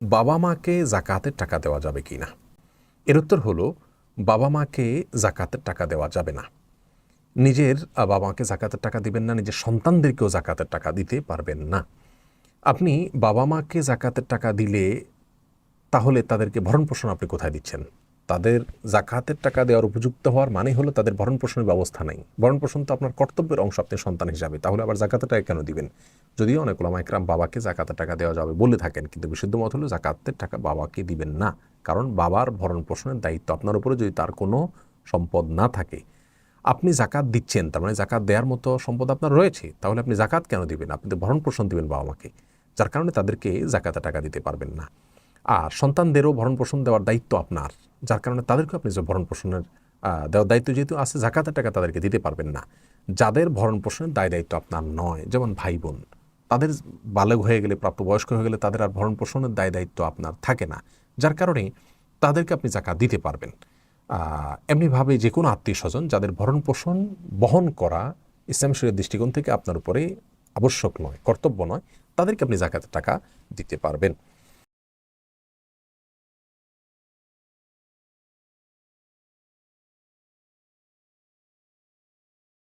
বাবা মাকে জাকাতের টাকা দেওয়া যাবে কি না এর উত্তর হলো বাবা মাকে জাকাতের টাকা দেওয়া যাবে না। নিজের বাবা মাকে জাকাতের টাকা দিবেন না, নিজের সন্তানদেরকেও জাকাতের টাকা দিতে পারবেন না। আপনি বাবা মাকে জাকাতের টাকা দিলে তাহলে তাদেরকে ভরণ পোষণ আপনি কোথায় দিচ্ছেন? তাদের জাকাতের টাকা দেওয়ার উপযুক্ত হওয়ার মানে হলো তাদের ভরণ পোষণের ব্যবস্থা নেই। ভরণ পোষণ তো আপনার কর্তব্যের অংশ, আপনি সন্তান হিসাবে। তাহলে আবার জাকাতের টাকা কেন দিবেন? যদিও অনেক ওলামা একরাম বাবাকে জাকাতের টাকা দেওয়া যাবে বলে থাকেন, কিন্তু বিশুদ্ধ মত হলো জাকাতের টাকা বাবাকে দিবেন না। কারণ বাবার ভরণ পোষণের দায়িত্ব আপনার উপরে যদি তার কোনো সম্পদ না থাকে। আপনি জাকাত দিচ্ছেন, তার মানে জাকাত দেওয়ার মতো সম্পদ আপনার রয়েছে, তাহলে আপনি জাকাত কেন দিবেন? আপনি তো ভরণ পোষণ দিবেন বাবা মাকে, যার কারণে তাদেরকে জাকাতে টাকা দিতে পারবেন না। আর সন্তানদেরও ভরণ পোষণ দেওয়ার দায়িত্ব আপনার, যার কারণে তাদেরকে আপনি যে ভরণ পোষণের দেওয়ার দায়িত্ব যেহেতু আছে, জাকাতের টাকা তাদেরকে দিতে পারবেন না। যাদের ভরণ পোষণের দায় দায়িত্ব আপনার নয়, যেমন ভাই বোন। তাদের বালক হয়ে গেলে, প্রাপ্তবয়স্ক হয়ে গেলে তাদের আর ভরণ পোষণের দায় দায়িত্ব আপনার থাকে না। যার কারণে তাদেরকে আপনি জাকাত দিতে পারবেন। এমনিভাবে যে কোনো আত্মীয় স্বজন যাদের ভরণ পোষণ বহন করা ইসলাম শরীর দৃষ্টিকোণ থেকে আপনার উপরে আবশ্যক নয়, কর্তব্য নয়, তাদেরকে আপনি জাকাতের টাকা দিতে পারবেন।